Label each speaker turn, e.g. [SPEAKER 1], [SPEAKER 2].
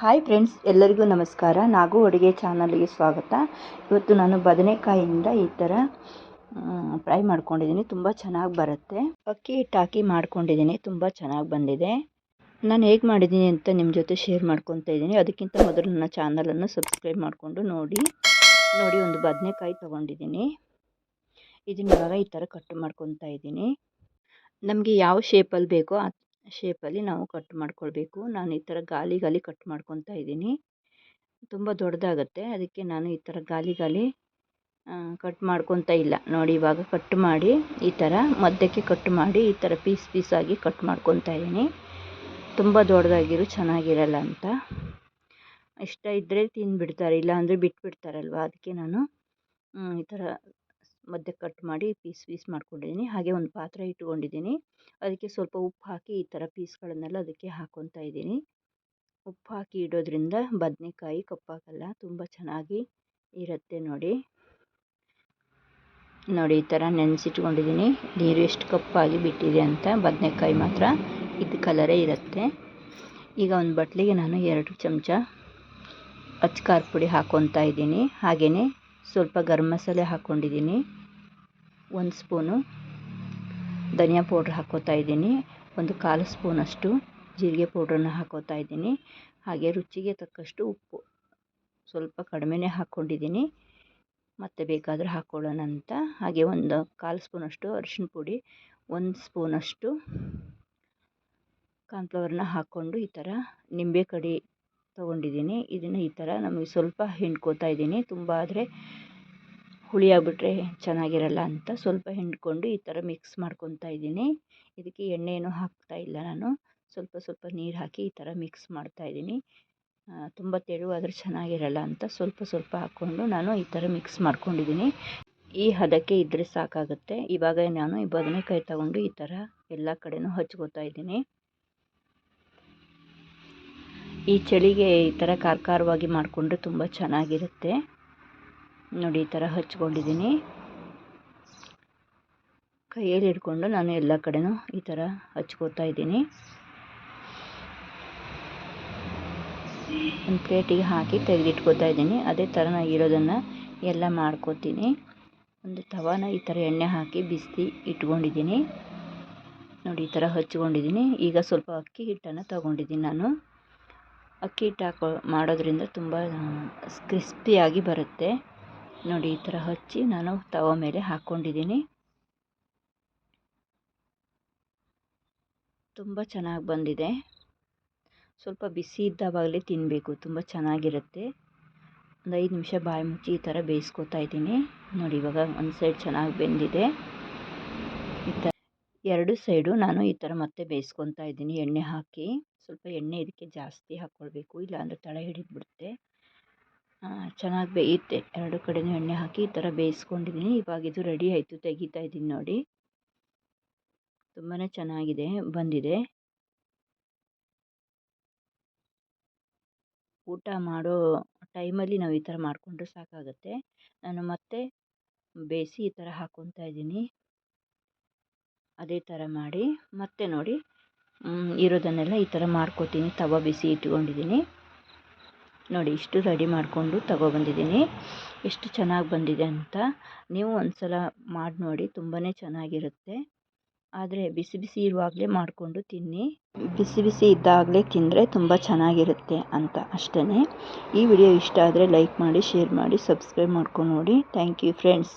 [SPEAKER 1] Hi friends ಎಲ್ಲರಿಗೂ ನಮಸ್ಕಾರ. ನಾಗು ಅಡುಗೆ ಚಾನಲ್ಗೆ ಸ್ವಾಗತ. ಇವತ್ತು ನಾನು ಬದನೆಕಾಯಿಯಿಂದ ಈ ಥರ ಫ್ರೈ ಮಾಡ್ಕೊಂಡಿದ್ದೀನಿ. ತುಂಬ ಚೆನ್ನಾಗಿ ಬರುತ್ತೆ. ಅಕ್ಕಿ ಹಿಟ್ಟು ಹಾಕಿ ಮಾಡ್ಕೊಂಡಿದ್ದೀನಿ. ತುಂಬ ಚೆನ್ನಾಗಿ ಬಂದಿದೆ. ನಾನು ಹೇಗೆ ಮಾಡಿದ್ದೀನಿ ಅಂತ ನಿಮ್ಮ ಜೊತೆ ಶೇರ್ ಮಾಡ್ಕೊತಾ ಇದ್ದೀನಿ. ಅದಕ್ಕಿಂತ ಮೊದಲು ನನ್ನ ಚಾನಲನ್ನು ಸಬ್ಸ್ಕ್ರೈಬ್ ಮಾಡಿಕೊಂಡು ನೋಡಿ. ನೋಡಿ ಒಂದು ಬದನೆಕಾಯಿ ತೊಗೊಂಡಿದ್ದೀನಿ. ಇದನ್ನ ಇವಾಗ ಈ ಥರ ಕಟ್ ಮಾಡ್ಕೊತಾ ಇದ್ದೀನಿ. ನಮಗೆ ಯಾವ ಶೇಪಲ್ಲಿ ಬೇಕೋ ಶೇಪಲ್ಲಿ ನಾವು ಕಟ್ ಮಾಡ್ಕೊಳ್ಬೇಕು. ನಾನು ಈ ಥರ ಗಾಲಿ ಗಾಲಿ ಕಟ್ ಮಾಡ್ಕೊತಾ ಇದ್ದೀನಿ. ತುಂಬ ದೊಡ್ಡದಾಗತ್ತೆ. ಅದಕ್ಕೆ ನಾನು ಈ ಥರ ಗಾಲಿ ಗಾಲಿ ಕಟ್ ಮಾಡ್ಕೊತಾ ಇಲ್ಲ. ನೋಡಿ, ಇವಾಗ ಕಟ್ ಮಾಡಿ ಈ ಥರ ಮಧ್ಯಕ್ಕೆ ಕಟ್ ಮಾಡಿ ಈ ಥರ ಪೀಸ್ ಪೀಸಾಗಿ ಕಟ್ ಮಾಡ್ಕೊತಾ ಇದ್ದೀನಿ. ತುಂಬ ದೊಡ್ಡದಾಗಿರು, ಚೆನ್ನಾಗಿರಲ್ಲ ಅಂತ. ಇಷ್ಟ ಇದ್ದರೆ ತಿಂದುಬಿಡ್ತಾರೆ ಇಲ್ಲಾಂದರೆ ಬಿಟ್ಬಿಡ್ತಾರಲ್ವ? ಅದಕ್ಕೆ ನಾನು ಈ ಥರ ಮಧ್ಯ ಕಟ್ ಮಾಡಿ ಪೀಸ್ ಪೀಸ್ ಮಾಡ್ಕೊಂಡಿದ್ದೀನಿ. ಹಾಗೆ ಒಂದು ಪಾತ್ರೆ ಇಟ್ಕೊಂಡಿದ್ದೀನಿ. ಅದಕ್ಕೆ ಸ್ವಲ್ಪ ಉಪ್ಪು ಹಾಕಿ ಈ ಥರ ಪೀಸ್ಗಳನ್ನೆಲ್ಲ ಅದಕ್ಕೆ ಹಾಕ್ಕೊತಾ ಇದ್ದೀನಿ. ಉಪ್ಪು ಹಾಕಿ ಇಡೋದ್ರಿಂದ ಬದನೆಕಾಯಿ, ಕಪ್ಪಾಗಲ್ಲ, ತುಂಬ ಚೆನ್ನಾಗಿ ಇರುತ್ತೆ ನೋಡಿ. ನೋಡಿ, ಈ ಥರ ನೆನೆಸಿಟ್ಕೊಂಡಿದ್ದೀನಿ. ನೀರು ಎಷ್ಟು ಕಪ್ಪಾಗಿ ಬಿಟ್ಟಿದೆ ಅಂತ ಬದನೆಕಾಯಿ ಮಾತ್ರ. ಇದು ಕಲರೇ ಇರುತ್ತೆ. ಈಗ ಒಂದು ಬಟ್ಲಿಗೆ ನಾನು ಎರಡು ಚಮಚ ಅಚ್ಕಾರದ ಪುಡಿ ಹಾಕ್ಕೊತಾ ಇದ್ದೀನಿ. ಹಾಗೆಯೇ ಸ್ವಲ್ಪ ಗರಂ ಮಸಾಲೆ ಹಾಕ್ಕೊಂಡಿದ್ದೀನಿ. ಒಂದು ಸ್ಪೂನು ಧನಿಯಾ ಪೌಡ್ರ್ ಹಾಕ್ಕೋತಾ ಇದ್ದೀನಿ. ಒಂದು ಕಾಲು ಸ್ಪೂನಷ್ಟು ಜೀರಿಗೆ ಪೌಡ್ರನ್ನು ಹಾಕ್ಕೋತಾ ಇದ್ದೀನಿ. ಹಾಗೆ ರುಚಿಗೆ ತಕ್ಕಷ್ಟು ಉಪ್ಪು ಸ್ವಲ್ಪ ಕಡಿಮೆನೇ ಹಾಕ್ಕೊಂಡಿದ್ದೀನಿ. ಮತ್ತೆ ಬೇಕಾದರೂ ಹಾಕ್ಕೊಳ್ಳೋಣ ಅಂತ. ಹಾಗೆ ಒಂದು ಕಾಲು ಸ್ಪೂನಷ್ಟು ಅರಿಶಿನ ಪುಡಿ, ಒಂದು ಸ್ಪೂನಷ್ಟು ಕಾರ್ನ್ಫ್ಲವರ್ನ ಹಾಕ್ಕೊಂಡು ಈ ಥರ ನಿಂಬೆ ಕಡಿ ತೊಗೊಂಡಿದ್ದೀನಿ. ಇದನ್ನು ಈ ಥರ ನಮಗೆ ಸ್ವಲ್ಪ ಹಿಂಡ್ಕೋತಾ ಇದ್ದೀನಿ. ತುಂಬ ಆದರೆ ಹುಳಿ ಆಗಿಬಿಟ್ರೆ ಚೆನ್ನಾಗಿರಲ್ಲ ಅಂತ ಸ್ವಲ್ಪ ಹಿಂಡ್ಕೊಂಡು ಈ ಥರ ಮಿಕ್ಸ್ ಮಾಡ್ಕೊತಾ ಇದ್ದೀನಿ. ಇದಕ್ಕೆ ಎಣ್ಣೆ ಏನೂ ಹಾಕ್ತಾ ಇಲ್ಲ ನಾನು. ಸ್ವಲ್ಪ ಸ್ವಲ್ಪ ನೀರು ಹಾಕಿ ಈ ಥರ ಮಿಕ್ಸ್ ಮಾಡ್ತಾ ಇದ್ದೀನಿ. ತುಂಬ ತೆಳುವಾದರೆ ಚೆನ್ನಾಗಿರಲ್ಲ ಅಂತ ಸ್ವಲ್ಪ ಸ್ವಲ್ಪ ಹಾಕ್ಕೊಂಡು ನಾನು ಈ ಥರ ಮಿಕ್ಸ್ ಮಾಡ್ಕೊಂಡಿದ್ದೀನಿ. ಈ ಹದಕ್ಕೆ ಇದ್ದರೆ ಸಾಕಾಗುತ್ತೆ. ಇವಾಗ ನಾನು ಈ ಬದನೆಕಾಯಿ ತಗೊಂಡು ಈ ಥರ ಎಲ್ಲ ಕಡೆನೂ ಹಚ್ಕೋತಾ ಇದ್ದೀನಿ. ಈ ಚಳಿಗೆ ಈ ಥರ ಖಾರ ಮಾಡಿಕೊಂಡ್ರೆ ತುಂಬ ಚೆನ್ನಾಗಿರುತ್ತೆ. ನೋಡಿ, ಈ ಥರ ಹಚ್ಕೊಂಡಿದ್ದೀನಿ. ಕೈಯಲ್ಲಿ ಹಿಡ್ಕೊಂಡು ನಾನು ಎಲ್ಲ ಕಡೆನೂ ಈ ಥರ ಹಚ್ಕೋತಾ ಇದ್ದೀನಿ. ಒಂದು ಪ್ಲೇಟಿಗೆ ಹಾಕಿ ತೆಗೆದಿಟ್ಕೋತಾ ಇದ್ದೀನಿ. ಅದೇ ಥರ ನಾನು ಎಲ್ಲ ಮಾಡ್ಕೋತೀನಿ. ಒಂದು ತವಾನ ಈ ಥರ ಎಣ್ಣೆ ಹಾಕಿ ಬಿಸಿ ಇಟ್ಕೊಂಡಿದ್ದೀನಿ. ನೋಡಿ, ಈ ಥರ ಹಚ್ಕೊಂಡಿದ್ದೀನಿ. ಈಗ ಸ್ವಲ್ಪ ಅಕ್ಕಿ ಹಿಟ್ಟನ್ನು ತಗೊಂಡಿದ್ದೀನಿ ನಾನು. ಅಕ್ಕಿ ಹಿಟ್ಟು ಹಾಕೊ ಮಾಡೋದರಿಂದ ತುಂಬ ಕ್ರಿಸ್ಪಿಯಾಗಿ ಬರುತ್ತೆ. ನೋಡಿ, ಈ ಥರ ಹಚ್ಚಿ ನಾನು ತವ ಮೇಲೆ ಹಾಕ್ಕೊಂಡಿದ್ದೀನಿ ತುಂಬ ಚೆನ್ನಾಗಿ ಬಂದಿದೆ. ಸ್ವಲ್ಪ ಬಿಸಿ ಇದ್ದಾವಾಗಲೇ ತಿನ್ನಬೇಕು ತುಂಬ ಚೆನ್ನಾಗಿರುತ್ತೆ. ಒಂದು ಐದು ನಿಮಿಷ ಬಾಯಿ ಮುಚ್ಚಿ ಈ ಥರ ಬೇಯಿಸ್ಕೊತಾ ಇದ್ದೀನಿ. ನೋಡಿ, ಇವಾಗ ಒಂದು ಸೈಡ್ ಚೆನ್ನಾಗಿ ಬೆಂದಿದೆ. ಈ ಥರ ಎರಡು ಸೈಡು ನಾನು ಈ ಥರ ಮತ್ತೆ ಬೇಯಿಸ್ಕೊತಾ ಇದ್ದೀನಿ. ಎಣ್ಣೆ ಹಾಕಿ, ಸ್ವಲ್ಪ ಎಣ್ಣೆ ಇದಕ್ಕೆ ಜಾಸ್ತಿ ಹಾಕ್ಕೊಳ್ಬೇಕು. ಇಲ್ಲಾಂದರೆ ತಳ ಹಿಡಿದ್ಬಿಡುತ್ತೆ. ಚೆನ್ನಾಗಿ ಬೇಯುತ್ತೆ. ಎರಡು ಕಡೆಯೂ ಎಣ್ಣೆ ಹಾಕಿ ಈ ಥರ ಬೇಯಿಸ್ಕೊಂಡಿದ್ದೀನಿ. ಇವಾಗ ಇದು ರೆಡಿ ಆಯಿತು, ತೆಗಿತಾ ಇದ್ದೀನಿ ನೋಡಿ. ತುಂಬಾ ಚೆನ್ನಾಗಿದೆ, ಬಂದಿದೆ. ಊಟ ಮಾಡೋ ಟೈಮಲ್ಲಿ ನಾವು ಈ ಥರ ಮಾಡಿಕೊಂಡ್ರೆ ಸಾಕಾಗುತ್ತೆ. ನಾನು ಮತ್ತೆ ಬೇಯಿಸಿ ಈ ಥರ ಹಾಕ್ಕೊತಾ ಇದ್ದೀನಿ. ಅದೇ ಥರ ಮಾಡಿ ಮತ್ತೆ ನೋಡಿ ಇರೋದನ್ನೆಲ್ಲ ಈ ಥರ ಮಾಡ್ಕೊತೀನಿ. ತವ ಬಿಸಿ ಇಟ್ಕೊಂಡಿದ್ದೀನಿ. ನೋಡಿ, ಇಷ್ಟು ರೆಡಿ ಮಾಡಿಕೊಂಡು ತಗೊಬಂದಿದ್ದೀನಿ ಎಷ್ಟು ಚೆನ್ನಾಗಿ ಬಂದಿದೆ ಅಂತ ನೀವು ಒಂದು ಸಲ ಮಾಡಿ ನೋಡಿ ತುಂಬಾ ಚೆನ್ನಾಗಿರುತ್ತೆ. ಆದರೆ ಬಿಸಿ ಬಿಸಿ ಇರುವಾಗಲೇ ಮಾಡಿಕೊಂಡು ತಿನ್ನಿ. ಬಿಸಿ ಬಿಸಿ ಇದ್ದಾಗಲೇ ತಿಂದರೆ ತುಂಬ ಚೆನ್ನಾಗಿರುತ್ತೆ ಅಂತ ಅಷ್ಟೇ ಈ ವಿಡಿಯೋ ಇಷ್ಟ ಆದರೆ ಲೈಕ್ ಮಾಡಿ, ಶೇರ್ ಮಾಡಿ, ಸಬ್ಸ್ಕ್ರೈಬ್ ಮಾಡ್ಕೊಂಡು ನೋಡಿ. Thank you friends.